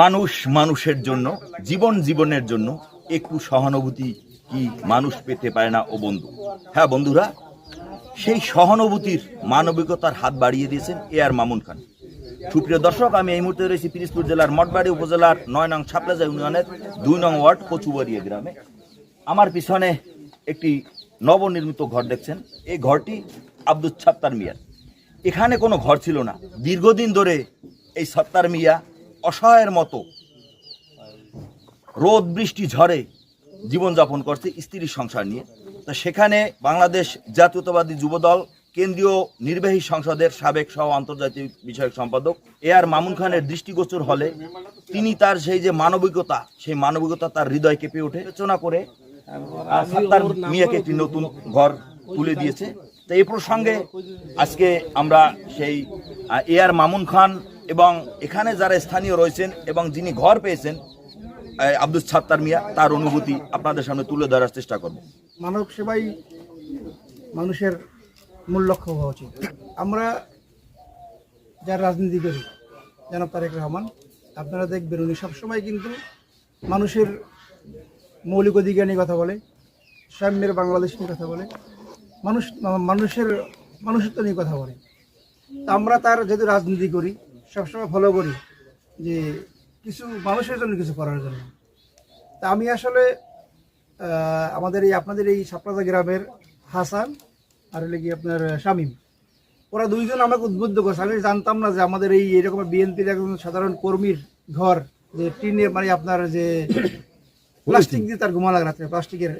মানুষ মানুষের জন্য, জীবন জীবনের জন্য একটু সহানুভূতি কি মানুষ পেতে পারে না ও বন্ধু? হ্যাঁ বন্ধুরা, সেই সহানুভূতির মানবিকতার হাত বাড়িয়ে দিয়েছেন এ আর মামুন খান। সুপ্রিয় দর্শক, আমি এই মুহূর্তে রয়েছি পিরিজপুর জেলার মঠবাড়ি উপজেলার নয় নং ছাপলাজা ইউনিয়নের দুই নং ওয়ার্ড কচুবাড়িয়া গ্রামে। আমার পিছনে একটি নবনির্মিত ঘর দেখছেন। এই ঘরটি আব্দুল ছাত্তার মিয়ার। এখানে কোনো ঘর ছিল না। দীর্ঘদিন ধরে এই সত্তার মিয়া অসহায়ের মতো। রোদ, বৃষ্টি, ঝড়ে জীবনযাপন করছে স্ত্রীর সংসার নিয়ে। তো সেখানে বাংলাদেশ জাতীয়তাবাদী যুবদল, কেন্দ্রীয় নির্বাহী সংসদের সাবেক সহ আন্তর্জাতিক বিষয়ক সম্পাদক এ আর মামুন খানের দৃষ্টিগোচর হলে তিনি তার সেই যে মানবিকতা, সেই মানবিকতা তার হৃদয় কেঁপে ওঠে। আলোচনা করে সাত্তার মিয়াকে একটি নতুন ঘর তুলে দিয়েছে। তো এই প্রসঙ্গে আজকে আমরা সেই এ আর মামুন খান এবং এখানে যারা স্থানীয় রয়েছেন এবং যিনি ঘর পেয়েছেন আব্দুল ছাত্তার মিয়া, তার অনুভূতি আপনাদের সামনে তুলে ধরার চেষ্টা করব। মানব সেবাই মানুষের মূল লক্ষ্য হওয়া উচিত। আমরা যার রাজনীতি করি, জনাব তারেক রহমান, আপনারা দেখবেন উনি সবসময় কিন্তু মানুষের মৌলিক অধিকার নিয়ে কথা বলে, সাম্যের বাংলাদেশ নিয়ে কথা বলে, মানুষ, মানুষের মানুষত্ব নিয়ে কথা বলে। আমরা তার যেহেতু রাজনীতি করি সবসময় ফলো করি যে কিছু মানুষের জন্য কিছু করার জন্য। তা আমি আসলে আমাদের এই আপনাদের এই সাপলাজা গ্রামের হাসান আর হলে কি আপনার শামীম। ওরা দুইজন আমাকে উদ্বুদ্ধ করছে। আমি জানতাম না যে আমাদের এই এরকম বিএনপির একজন সাধারণ কর্মীর ঘর যে টিনে মানে আপনার যে প্লাস্টিক দিয়ে তার ঘুমা লাগে প্লাস্টিকের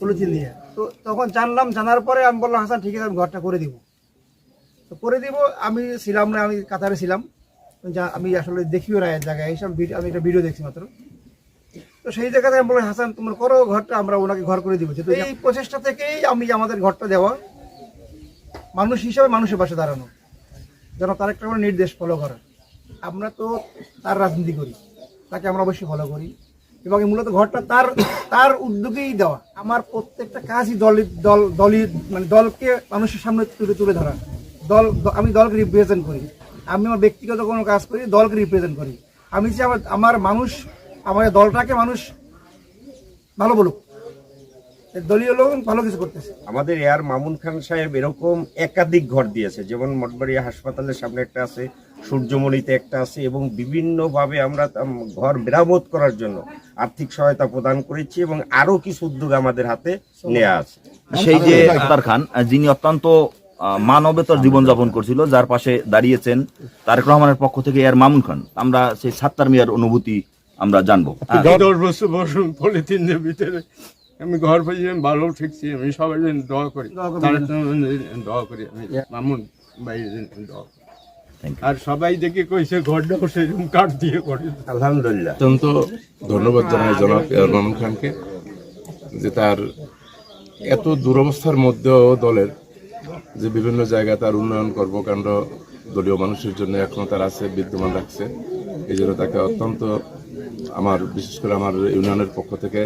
পলিথিন দিয়ে। তো তখন জানলাম জানার পরে আমি বললাম হাসান ঠিক আছে আমি ঘরটা করে দিব। তো করে দিব আমি ছিলাম না আমি কাতারে ছিলাম। যা- আমি আসলে দেখিও না এক জায়গায় এইসব ভিডিও আমি একটা ভিডিও দেখছি মাত্র। তো সেই জায়গাতে আমি বললাম হাসান তোমার করো ঘরটা আমরা ওনাকে ঘর করে দিব। তো এই প্রচেষ্টা থেকেই আমি আমাদের ঘরটা দেওয়া মানুষ হিসাবে মানুষের পাশে দাঁড়ানো যেন তার একটা করে নির্দেশ ফলো করা। আমরা তো তার রাজনীতি করি তাকে আমরা অবশ্যই ফলো করি। এবং মূলত ঘরটা তার তার উদ্যোগেই দেওয়া। আমার প্রত্যেকটা কাজই দলের দল দলীয় মানে দলকে মানুষের সামনে তুলে তুলে ধরা। দল আমি দলকে রিপ্রেজেন্ট করি। আমি আমার ব্যক্তিগত কোনো কাজ করি দলকে রিপ্রেজেন্ট করি। আমি যে আমার আমার মানুষ আমার দলটাকে মানুষ ভালো বলুক। দলীয় লোক ভালো কিছু করতেছে। আমাদের এয়ার মামুন খান সাহেব এরকম একাধিক ঘর দিয়েছে। যেমন মঠবাড়িয়া হাসপাতালের সামনে একটা আছে সূর্যমণিতে একটা আছে এবং বিভিন্নভাবে আমরা ঘর মেরামত করার জন্য আর্থিক সহায়তা প্রদান করেছি এবং আরও কিছু উদ্যোগ আমাদের হাতে নেওয়া আছে। সেই যে আক্তার খান যিনি অত্যন্ত মানবেতর জীবনযাপন করছিল যার পাশে দাঁড়িয়েছেন তারেক রহমানের পক্ষ থেকে এর মামুন খান। আমরা সেই সাত্তার মিয়ার অনুভূতি আমরা জানব। হ্যাঁ। দশ বছর বসুন ভিতরে। আমি ঘর পেয়েছি আমি ভালো ঠিকছি আমি সবাই জন্য দোয়া করি। দোয়া করবেন। তার জন্য দোয়া করি আমি মামুন জন্য দোয়া. আর সবাই দেখে কইছে ঘরটাও সেরকম কাঠ দিয়ে করে। আলহামদুলিল্লাহ। অত্যন্ত ধন্যবাদ জানাই জনাব মামুন খানকে যে তার এত দুরবস্থার মধ্যেও দলের যে বিভিন্ন জায়গায় তার উন্নয়ন কর্মকাণ্ড দলীয় মানুষের জন্য এখনও তার আছে, বিদ্যমান রাখছে। এই জন্য তাকে অত্যন্ত আমার, বিশেষ করে আমার ইউনিয়নের পক্ষ থেকে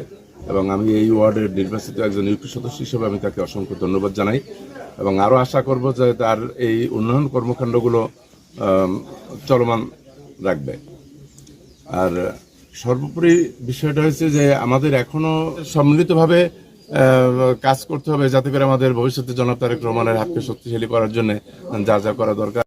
এবং আমি এই ওয়ার্ডের নির্বাচিত একজন ইউপি সদস্য হিসেবে আমি তাকে অসংখ্য ধন্যবাদ জানাই এবং আরও আশা করব যে তার এই উন্নয়ন কর্মকাণ্ডগুলো চলমান রাখবে। আর সর্বোপরি বিষয়টা হয়েছে যে আমাদের এখনও সম্মিলিতভাবে কাজ করতে হবে যাতে করে আমাদের ভবিষ্যতে জনাব তারেক রহমানের হাতকে শক্তিশালী করার জন্য যা যা করা দরকার।